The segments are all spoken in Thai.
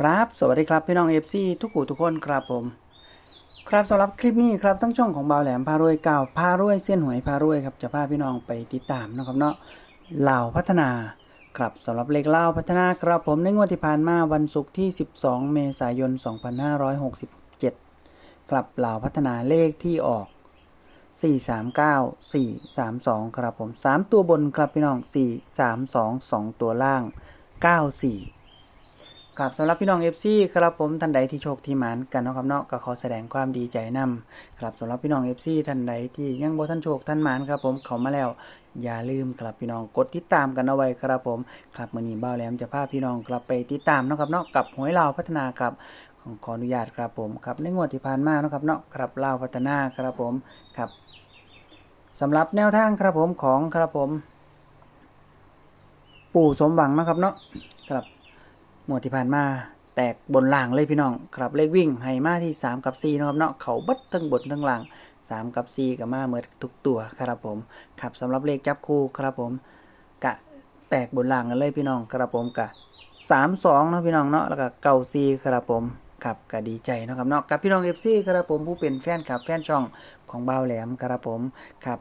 ครับสวัสดีครับพี่น้องเอฟซีทุกผู้ทุกคนครับผม ครับสำหรับคลิปนี้ครับทั้งช่องของบ่าวแหลมพารวยเก่าพารวยเส้นหวยพารวยครับจะพาพี่น้องไปติดตามนะครับเนาะเหล่าพัฒนาครับสำหรับเลขเล่าพัฒนาครับผมในงวดที่ผ่านมาวันศุกร์ที่ 12 เมษายน 2567 ครับเหล่าพัฒนาเลขที่ออก 439 432 ครับผม 3 ตัวบนครับพี่น้อง 432 2 ตัวล่าง 94 ครับสำหรับพี่น้อง FC ครับผมท่านใดที่โชคที่หมานกันเนาะครับเนาะก็ขอแสดงความดีใจนำครับสำหรับพี่น้อง FC ท่านใดที่ยังบ่ท่านโชคท่านหมานครับผมเขามาแล้วอย่าลืมครับพี่น้องกดติดตามกันเอาไว้ครับผมครับมื้อนี้บ่าแหลมจะพาพี่น้องกลับไปติดตามเนาะครับเนาะกับหวยลาวพัฒนาครับของขออนุญาตครับผมครับในงวดที่ผ่านมาเนาะครับเนาะครับลาวพัฒนาครับผมครับสำหรับแนวทางครับผมของครับผม ปู่สมหวังนะครับเนาะครับ หมวดที่ผ่านมาแตกบนล่างเลยพี่น้องครับเลขวิ่งให้มาที่ 3 กับ 4 นะครับเนาะเขาบัดทั้งบนทั้งล่าง 3 กับ 4กับมาเหมื่อทุกตัวครับผมครับสำหรับเลขจับคู่ครับผมกะแตกบนล่างกันเลยพี่น้องครับผมกะ3 2เนะพี่น้องเนาะแล้วก็เก้าซีครับผมครับก็ดีใจนะครับเนาะกับพี่น้อง FC ครับผมผู้เป็นแฟนคลับแฟนช่องของเบาแหลมครับผมครับ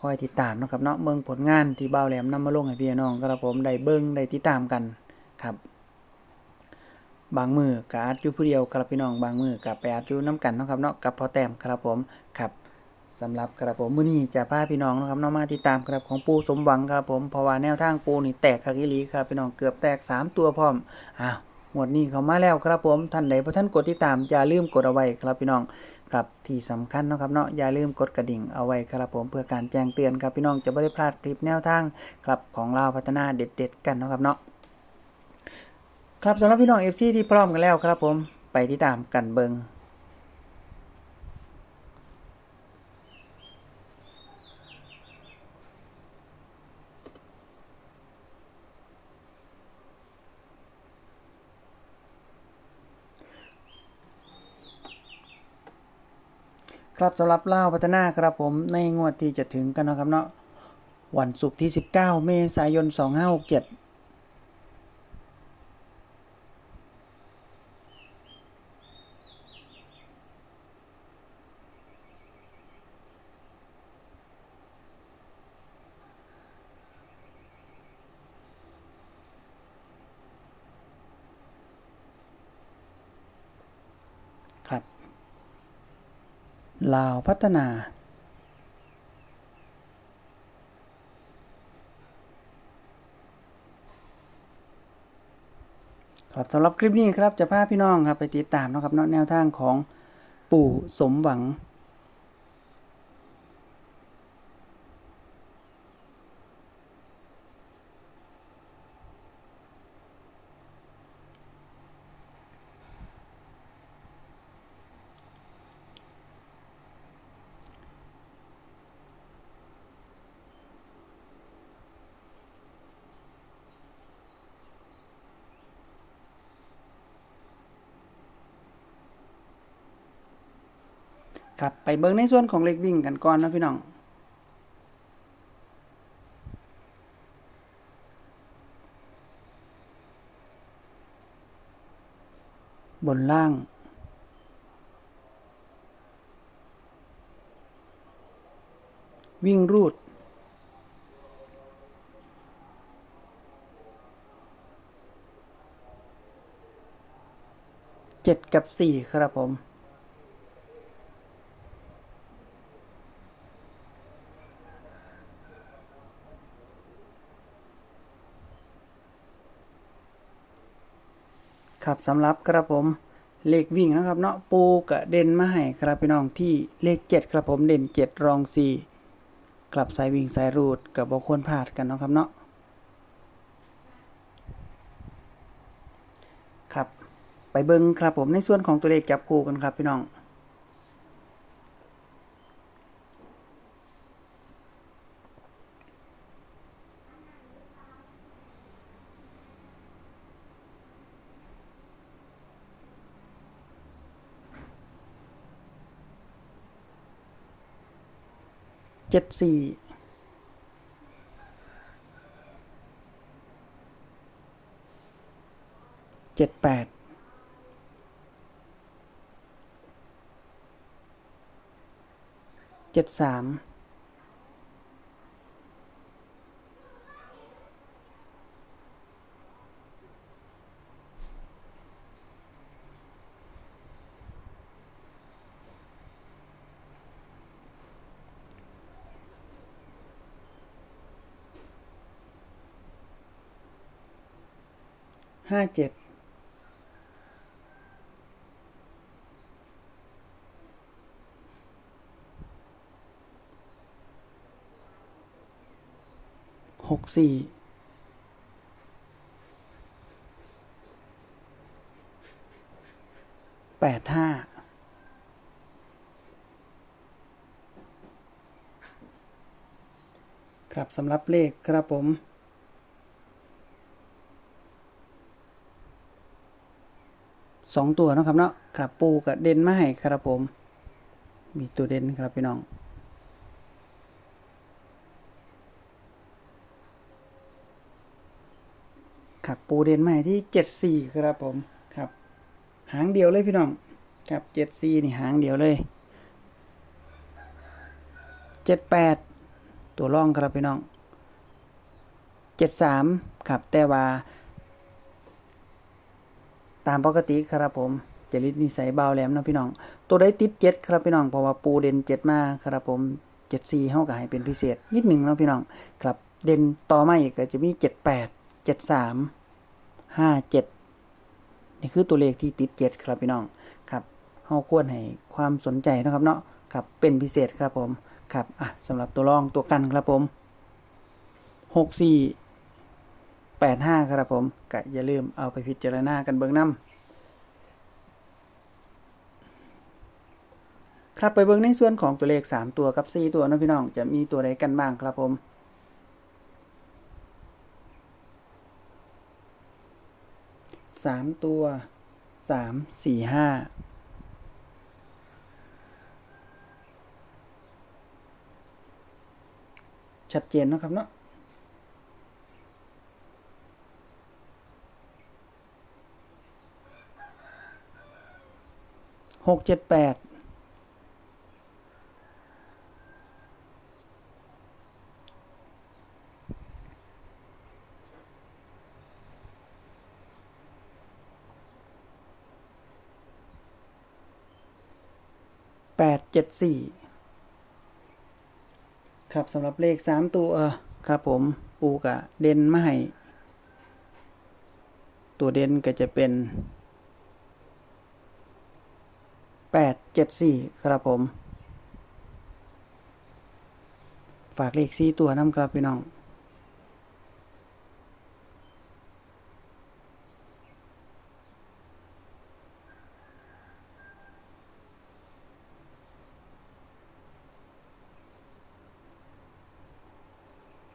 คอยติดตามนะครับเนาะเบิ่งผลงานที่เบาแหลมนำมาลงให้พี่น้องครับผมได้เบิ่งได้ติดตามกันครับ บางมือกับอาร์ตอยู่ผู้เดียวครับพี่น้องบางมือกับไปอาร์ตอยู่น้ำกันนะครับเนาะกับพอแต้มครับผมครับสำหรับครับผมมื้อนี้จะพาพี่น้องนะครับเนาะมาติดตามครับของปูสมหวังครับผมเพราะว่าแนวทางปูนี่แตกคักอีลีครับพี่น้องเกือบแตก 3 ตัวพร้อมอ้าวหมวดนี้เขามาแล้วครับผมท่านใดบ่ท่านกดติดตามอย่าลืมกดเอาไว้ครับพี่น้องครับที่สำคัญนะครับเนาะอย่าลืมกดกระดิ่งเอาไว้ครับผมเพื่อการแจ้งเตือนครับพี่น้องจะไม่ได้พลาดคลิปแนวทางครับของเราวพัฒนาเด็ด ๆ กันนะครับเนาะ ครับสำหรับพี่น้องเอฟซีที่พร้อมกันแล้วครับผมไปที่ตามกันเบิงครับสำหรับเล่าพัฒนาครับผมในงวดที่จะถึงกันนะครับเนาะวันศุกร์ที่ 19 เมษายน 2567 ครับ ลาวพัฒนาครับสำหรับคลิปนี้ครับจะพาพี่น้องครับไปติดตามนะครับนแนวทางของปู่สมหวัง ครับไปเบิ่งในส่วนของเลขวิ่งกันก่อนนะพี่น้องบนล่าง วิ่งรูด เจ็ดกับสี่ครับผม ครับสำหรับครับผมเลขวิ่งนะครับเนาะปูกะเด่นมาให้ครับพี่น้องที่เลขเจ็ดครับผมเด่นเจ็ดรองสี่กลับสายวิ่งสายรูดกับบอควรพลาดกันเนาะครับเนาะครับไปเบิ้งครับผมในส่วนของตัวเลขจับคู่กันครับพี่น้อง เจ็ดสี่เจ็ดแปดเจ็ดสาม ห้าเจ็ดหกสี่แปดห้าครับสำหรับเลขครับผม สองตัวนะครับเนาะครับปูกับเด่นมาให้ครับผม มีตัวเด่นครับพี่น้องครับปูเด่นมาให้ที่เจ็ดสี่ครับผมครับ หางเดียวเลยพี่น้องครับเจ็ดสี่นี่หางเดียวเลยเจ็ดแปดตัวร่องครับพี่น้องเจ็ดสามครับแต่ว่า ตามปกติครับผมจริตนิสัยเบาแหลมนะพี่น้อง ตัวได้ติดเจ็ดครับพี่น้อง เพราะว่าปูเด่นเจ็ดมาครับผมเจ็ดสี่เท่ากับให้เป็นพิเศษนิดหนึ่งนะพี่น้อง ครับเด่นต่อมาอีกก็จะมีเจ็ดแปดเจ็ดสามห้าเจ็ดนี่คือตัวเลขที่ติดเจ็ดครับพี่น้อง ครับเฮาควรให้ความสนใจนะครับเนาะ ครับเป็นพิเศษครับผม ครับ อะสำหรับตัวรองตัวกันครับผมหกสี่ แปดห้าครับผมก็อย่าลืมเอาไปพิจารณากันเบื้องน้ำครับไปเบื้องในส่วนของตัวเลข 3 ตัวกับ 4 ตัวนะพี่น้องจะมีตัวใดกันบ้างครับผมสามตัวสามสี่ห้าชัดเจนนะครับเนาะ หกเจ็ดแปดแปดเจ็ดสี่ครับสำหรับเลขสามตัวครับผมปูกะเด่นมาให้ตัวเด่นก็จะเป็น แปดเจ็ดสี่ครับผม ฝากเลขสี่ตัวน้ำครับพี่น้อง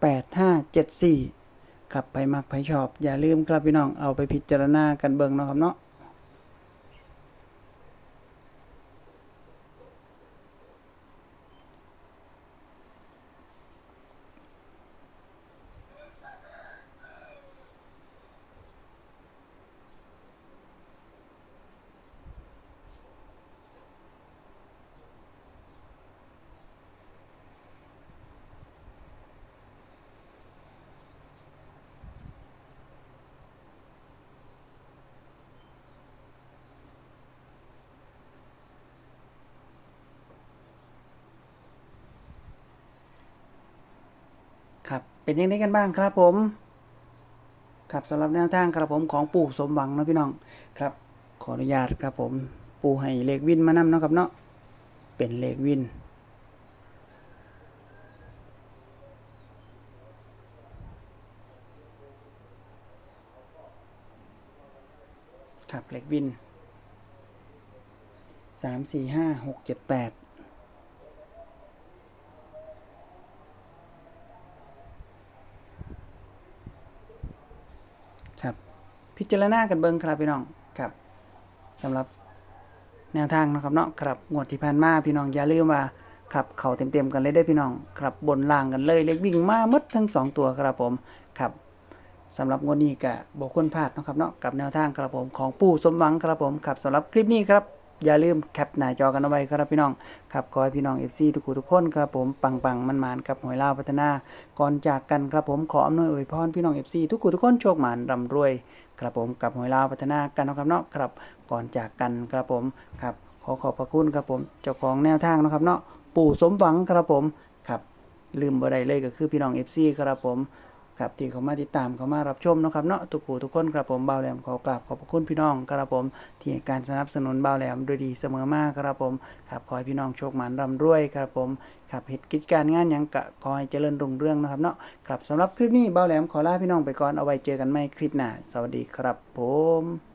แปดห้าเจ็ดสี่ครับไปมักไปชอบ อย่าลืมครับพี่น้องเอาไปพิจารณากันเบิ่งนะครับเนาะ ครับเป็นยังไงกันบ้างครับผมครับสำหรับแนวทางครับผมของปู่สมหวังนะพี่น้องครับ ขออนุญาตครับผม ปู่ให้เลขวินมานำเนาะครับเนาะเป็นเลขวินครับเลขวินสามสี่ห้าหกเจ็ดแปด ครับ พิจารณากันเบิ่งครับพี่น้องครับสำหรับแนวทางนะครับเนาะครับงวดที่ผ่านมาพี่น้องอย่าลืมว่าครับเข่าเต็มๆกันเลยได้พี่น้องครับบนล่างกันเลยเล็กวิ่งมาหมดทั้งสองตัวครับผมครับสำหรับงวดนี้ก็บอกคนพลาดนะครับเนาะกับแนวทางครับผมของปู่สมหวังครับผมครับสำหรับคลิปนี้ครับอย่าลืมแคปหน้าจอกันเอาไว้ครับพี่น้องครับขอให้พี่น้อง FC ทุกคนทุกคนครับผมปังปังมันมันกับหวยลาวพัฒนาก่อนจากกันครับผมขออำนวยอวยพรพี่น้อง FC ทุกคนทุกคนโชคหมานร่ำรวย ครับผมกับหวยลาวพัฒนากันนะครับเนาะครับก่อนจากกันครับผมครับขอขอบพระคุณครับผมเจ้าของแนวทางนะครับเนาะปู่สมหวังครับผมครับลืมบ่ได้เลยก็คือพี่น้อง FC ครับผม ครับที่เขามาติดตามเขามารับชมนะครับเนาะทุกคู่ทุกคนครับผมเบาแหลมขอกราบขอบพระคุณพี่น้องครับผมที่ให้การสนับสนุนเบาแหลมด้วยดีเสมอมาครับผมครับขอให้พี่น้องโชคหมานร่ำรวยครับผมครับเหตุกิจการงานยังกะขอให้เจริญรุ่งเรื่องนะครับเนาะครับสำหรับคลิปนี้เบาแหลมขอลาพี่น้องไปก่อนเอาไว้เจอกันใหม่คลิปหน้าสวัสดีครับผม